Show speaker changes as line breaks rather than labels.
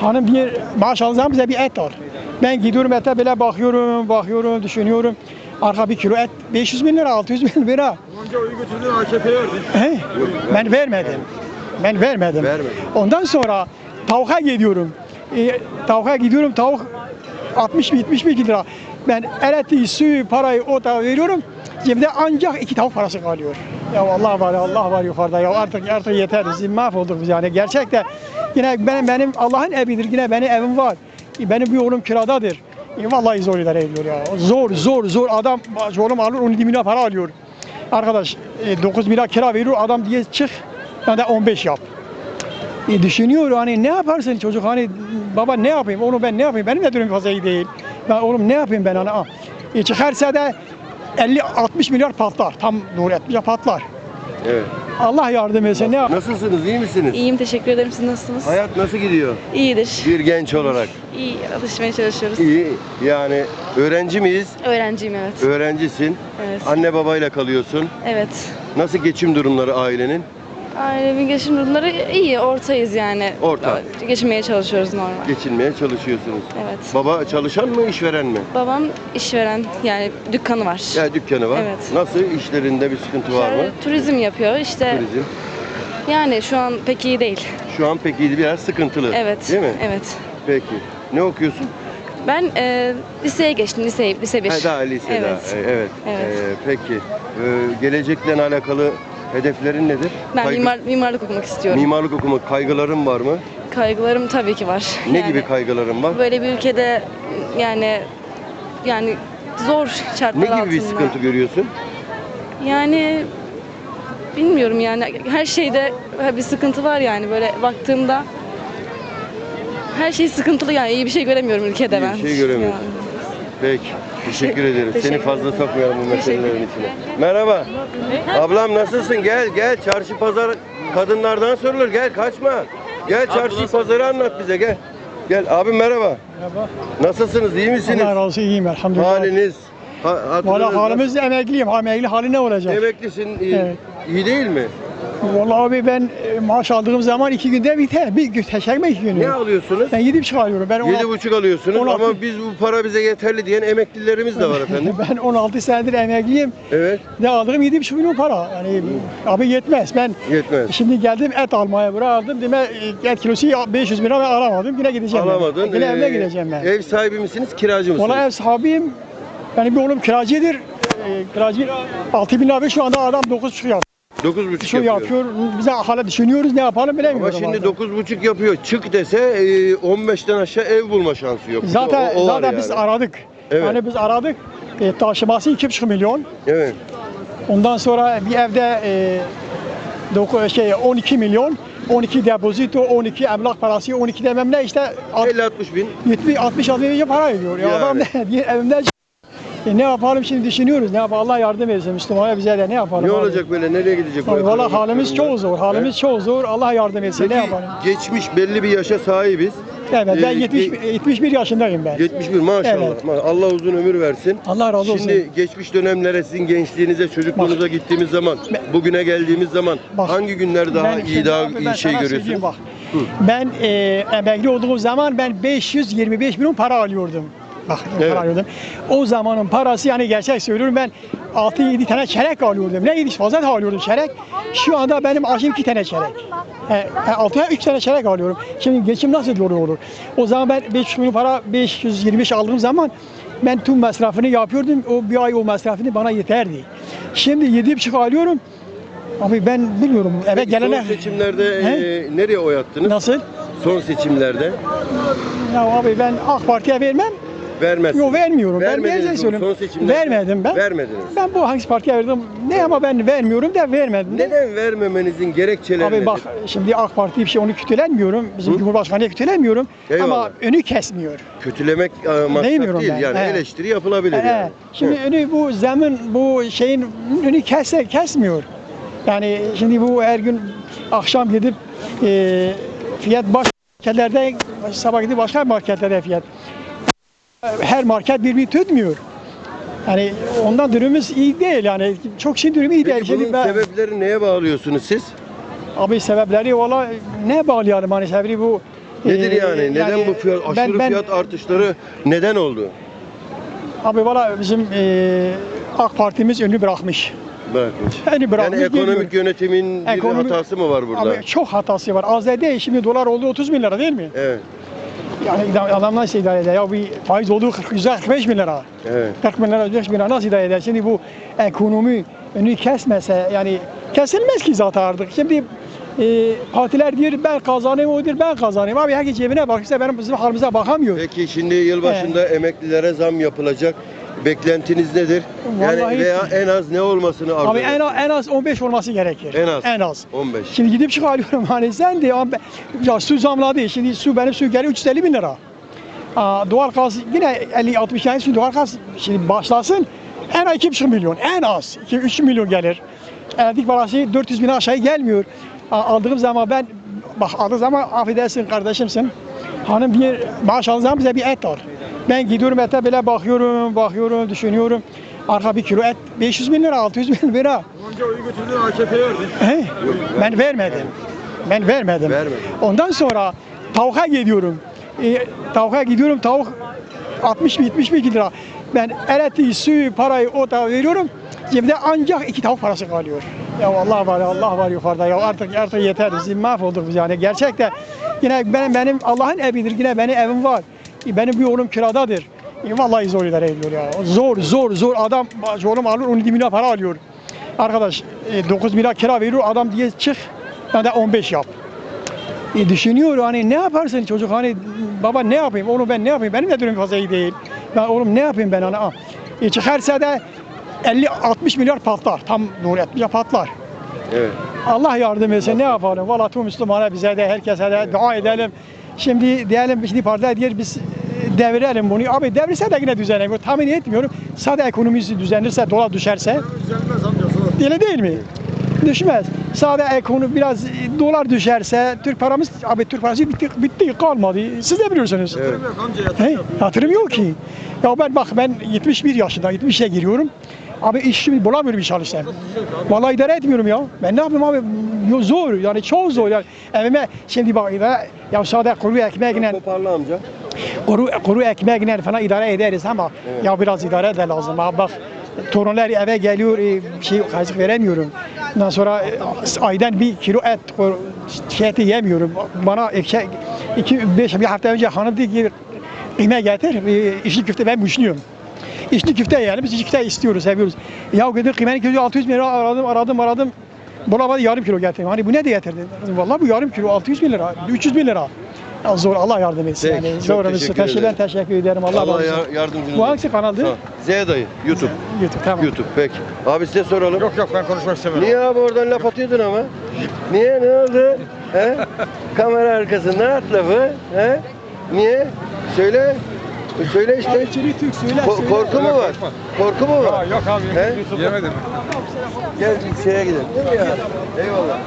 Hanım bir maaş alacağım bize bir et al. Ben gidiyorum ete böyle bakıyorum, bakıyorum, düşünüyorum. Arka bir kilo et 500 bin lira, 600 bin lira.
Önce oyu götürdün AKP'ye verdin.
He? Ben vermedim. Ben vermedim.
Vermedin.
Ondan sonra tavuğa gidiyorum. E, tavuğa gidiyorum tavuk 60 bin 70 bin lira. Ben elektriği, suyu, parayı o da veriyorum. Cebimde ancak iki tavuk parası kalıyor. Ya Allah var, Allah var yukarıda. Ya artık artık yeter. Biz mahvolduk biz yani. Gerçekten yine benim benim Allah'ın evidir. Yine benim evim var. Benim bir oğlum kiradadır. E, vallahi zor idare ediyor ya. Zor, zor, zor. Adam oğlum alır 17 milyon para alıyor. Arkadaş e, 9 milyar kira veriyor. Adam diye çık. Ben de 15 yap. E, düşünüyor hani ne yaparsın çocuk hani baba ne yapayım onu ben ne yapayım benim de durumum fazla iyi değil. Ben oğlum ne yapayım ben hani. E, çıkarsa da 50-60 milyar patlar tam doğru etmiş patlar.
Evet.
Allah yardım etsin ne yap?
Nasılsınız? iyi misiniz?
İyiyim teşekkür ederim. Siz nasılsınız?
Hayat nasıl gidiyor?
İyidir.
Bir genç olarak.
İyi alışmaya çalışıyoruz.
İyi. Yani öğrenci miyiz?
Öğrenciyim evet.
Öğrencisin.
Evet.
Anne babayla kalıyorsun.
Evet.
Nasıl geçim durumları ailenin?
Ailemin geçim durumları iyi, ortayız yani.
Orta.
Geçinmeye çalışıyoruz normal.
Geçinmeye çalışıyorsunuz.
Evet.
Baba çalışan mı, işveren mi?
Babam işveren yani dükkanı var.
Ya dükkanı var.
Evet.
Nasıl? işlerinde bir sıkıntı var mı?
Şöyle turizm yapıyor işte.
Turizm.
Yani şu an pek iyi değil.
Şu an pek iyi biraz sıkıntılı.
Evet.
Değil mi?
Evet.
Peki. Ne okuyorsun?
Ben e, liseye geçtim. Lise, lise 1.
Ha, daha lisede.
Evet.
E, Evet.
Evet.
Ee, peki. Ee, gelecekle alakalı hedeflerin nedir?
Ben
Kaygı-
mimar, mimarlık okumak istiyorum.
Mimarlık okumak kaygıların var mı?
Kaygılarım tabii ki var.
Ne
Yani
gibi kaygıların var?
Böyle bir ülkede yani yani zor şartlar
Ne gibi
altında.
bir sıkıntı görüyorsun?
Yani bilmiyorum yani her şeyde bir sıkıntı var yani böyle baktığımda her şey sıkıntılı yani iyi bir şey göremiyorum ülkede
İyi bir
ben.
şey göremiyorsun.
Yani.
Peki. Teşekkür ederim. Seni fazla sokmayalım bu meselelerin içine. Merhaba. Ablam nasılsın? Gel gel. Çarşı pazar kadınlardan sorulur. Gel kaçma. Gel çarşı pazarı anlat bize gel. Gel abim merhaba.
Merhaba.
Nasılsınız? iyi misiniz?
Allah razı olsun iyiyim elhamdülillah.
Haliniz. Ha, hatırınız
Valla
nasıl?
halimiz emekliyim. Ha, emekli hali ne olacak?
Emeklisin. iyi,
Evet.
iyi değil mi?
Vallahi abi ben e, maaş aldığım zaman iki günde biter. Bir gün teşerme iki günü.
Ne alıyorsunuz?
Ben gidip çıkarıyorum. Ben
Yedi buçuk alıyorsunuz
on altı-
ama biz bu para bize yeterli diyen emeklilerimiz de var efendim.
ben 16 senedir emekliyim.
Evet
Ne aldığım yedi buçuk milyon para. Yani abi yetmez. Ben
yetmez.
şimdi geldim et almaya buraya aldım. Dime e, et kilosu ya- 500 lira ben alamadım. Yine gideceğim. ben. Alamadın. Yine evime
Ee,
gideceğim ben.
Ev sahibi misiniz kiracı mısınız?
Ona ev sahibiyim. Yani bir oğlum kiracıdır. E, kiracı 6 bin lira şu anda adam 9
çıkıyor. 9,5
şey
yapıyor.
yapıyor. Bize hala düşünüyoruz ne yapalım
Ama
bilemiyoruz.
şimdi bazen. 9,5 yapıyor. Çık dese e, 15'ten aşağı ev bulma şansı yok.
Zaten
O- o var
zaten biz aradık.
Evet.
Yani biz aradık. E, taşıması 2,5 milyon.
Evet.
Ondan sonra bir evde e, doku- şey 12 milyon. 12 depozito, 12 emlak parası, 12 demem ne işte
50-60 bin.
70 60 60 para ediyor. Ya adam ne? Bir evimden e, ne yapalım şimdi düşünüyoruz. Ne yapalım Allah yardım etsin Müslümana bize de ne yapalım.
Ne
abi?
olacak böyle? Nereye gidecek?
Abi, Valla halimiz çok zor. Halimiz
He?
çok zor. Allah yardım etsin.
Peki
ne yapalım?
geçmiş belli bir yaşa sahibiz.
Evet ben
Ee,
70,
ge-
71 yaşındayım ben.
71 maşallah.
Evet.
Allah uzun ömür versin.
Allah razı olsun.
Şimdi geçmiş dönemlere sizin gençliğinize, çocukluğunuza gittiğimiz zaman, bugüne geldiğimiz zaman
Bak,
hangi günler daha
Ben
iyi, daha
abi ben
iyi şey görüyorsunuz?
Bak. Ben e, emekli olduğum zaman ben 525 milyon para alıyordum. Bak
Evet.
alıyordum. O zamanın parası yani gerçek söylüyorum ben 6-7 tane çeyrek alıyordum. Ne yedi fazla da alıyordum çeyrek. Şu anda benim aşım 2 tane çeyrek. E, 6'ya 3 tane çeyrek alıyorum. Şimdi geçim nasıl doğru olur? O zaman ben 500 milyon para 525 aldığım zaman ben tüm masrafını yapıyordum. O bir ay o masrafını bana yeterdi. Şimdi 7,5 alıyorum. Abi ben bilmiyorum eve
Peki,
gelene...
Son seçimlerde
He?
e, nereye oy attınız?
Nasıl?
Son seçimlerde
Ya abi ben AK Parti'ye vermem.
Vermezsiniz.
Yok vermiyorum. Ben
Vermediniz mi?
söylüyorum.
Son seçimlerde
Vermedim ben.
Vermediniz.
Ben bu hangi partiye verdim? Ne ama ben vermiyorum da vermedim. de.
Neden vermemenizin gerekçeleri
Abi
nedir?
bak şimdi AK Parti bir şey onu kötülenmiyorum. Bizim
Hı?
Cumhurbaşkanı'yı kötülemiyorum.
Eyvallah.
Ama önü kesmiyor.
Kötülemek e, maksat
Demiyorum
değil
ben,
yani
he.
eleştiri yapılabilir
Ee,
yani.
şimdi
Hı.
önü bu zemin bu şeyin önü kesse kesmiyor. Yani şimdi bu her gün akşam gidip e, fiyat baş marketlerde sabah gidip başka marketlerde fiyat. Her market birbirini tutmuyor. Yani ondan durumumuz iyi değil yani çok şey durumu iyi değil.
Peki
Şimdi
bunun
ben-
sebepleri neye bağlıyorsunuz siz?
Abi sebepleri valla ne bağlayalım hani sebebi bu
Nedir
Ee,
yani? Neden bu fiyat,
ben-
aşırı
ben-
fiyat artışları neden oldu?
Abi valla bizim e, AK Partimiz önünü bırakmış.
Bırakmış.
Yani bırakmış
Yani ekonomik
demiyorum.
yönetimin bir
Ekonomi-
hatası mı var burada?
Abi çok hatası var. Az da değil. Şimdi dolar oldu 30 bin lira değil mi?
Evet,
Yani adam nasıl idare eder? Ya bir faiz oldu 40, 45 bin lira.
evet.
40 bin lira, 45 bin lira nasıl idare eder? Şimdi bu ekonomi önü kesmese yani kesilmez ki zaten artık. Şimdi e, partiler diyor ben kazanayım o diyor ben kazanayım. Abi herkes cebine bakırsa benim bizim halimize bakamıyor.
Peki şimdi yılbaşında emeklilere zam yapılacak. Beklentiniz nedir? Yani
Vallahi-
veya en az ne olmasını arzu
Abi en, en az 15 olması gerekir.
En az.
En az.
15.
Şimdi gidip çıkarıyorum hani sen de ya su zamladı. Şimdi su benim su geliyor 350 bin lira. Aa, doğal gaz yine 50-60 yani şimdi doğal gaz şimdi başlasın en az 2,5 milyon en az 2-3 milyon gelir. Elektrik parası 400 bin aşağı gelmiyor. Aa, aldığım zaman ben bak aldığım zaman affedersin kardeşimsin. Hanım bir maaş aldığı zaman bize bir et al. Ben gidiyorum ete böyle bakıyorum, bakıyorum, düşünüyorum. Arka bir kilo et 500 bin lira, 600 bin lira.
Önce oyu götürdün AKP'ye verdin.
He? Ben vermedim. Ben vermedim.
Vermedin.
Ondan sonra tavuğa gidiyorum. E, tavuğa gidiyorum tavuk 60 bin 70 bin lira. Ben elektriği, suyu, parayı o da veriyorum. Cebimde ancak iki tavuk parası kalıyor. Ya Allah var Allah var yukarıda ya artık artık yeter mahvolduk biz yani gerçekten yine benim benim Allah'ın evidir yine benim evim var. Benim bir oğlum kiradadır. E, Vallahi zor idare ediyor ya. Zor zor zor adam oğlum alır 17 milyar para alıyor. Arkadaş e, 9 milyar kira veriyor adam diye çık ben de 15 yap. E, düşünüyor hani ne yaparsın çocuk hani baba ne yapayım oğlum ben ne yapayım benim de durumum fazla iyi değil. Ben oğlum ne yapayım ben hani ah. E, çıkarsa da 50-60 milyar patlar tam doğru 60 milyar patlar.
Evet.
Allah yardım etsin ne yapalım valla tüm Müslümana bize de herkese de dua edelim. Şimdi diyelim şimdi partiler diyor biz e, devirelim bunu. Abi devirse de yine düzenlemiyor. Tahmin etmiyorum. Sadece ekonomisi düzenirse, dolar düşerse
Düzelmez amcası.
Öyle değil mi? Düşmez. Sadece ekonomi biraz e, dolar düşerse Türk paramız abi Türk parası bitti, bitti kalmadı. Siz de biliyorsunuz.
Evet.
Yok amca yatırım
He, yatırım yok ki. Ya ben bak ben 71 yaşında 70'e giriyorum. Abi işimi bulamıyorum iş çalışsam. Vallahi idare etmiyorum ya. Ben ne yapayım abi? Zor yani çok zor yani. Evime şimdi bak ya sadece kuru ekmekle
Toparla amca.
kuru, kuru ekmekle falan idare ederiz ama ya biraz idare de lazım. Abi bak torunlar eve geliyor e, şey kazık veremiyorum. Ondan sonra e, aydan bir kilo et şey eti yemiyorum. Bana iki, iki beş bir hafta önce hanım ki kıyma getir. E, içli köfte ben düşünüyorum. İçli köfte yani biz içli köfte istiyoruz, seviyoruz. Ya dedim kıymanın kilosu 600 bin lira aradım, aradım, aradım. Bulamadı yarım kilo getirdim. Hani bu ne de getirdin? Vallahi bu yarım kilo 600 bin lira, 300 bin lira. Ya zor Allah yardım etsin.
Peki,
yani zor
teşekkür
teşekkür,
ederim.
teşekkür ederim. Allah,
Allah,
razı olsun.
yar- yardımcınız
Bu hangisi kanaldı?
Z dayı. YouTube.
YouTube tamam.
YouTube peki. Abi size soralım.
Yok yok ben konuşmak istemiyorum.
Niye abi oradan laf atıyordun ama? Niye ne oldu? He? Kamera arkasında at lafı. He? Niye? Söyle. Söyle işte.
Türk söyle,
Ko- korku mu var? Korku mu var?
Yok abi.
He?
Yemedim.
Gel şeye gidelim. Değil mi ya? Eyvallah.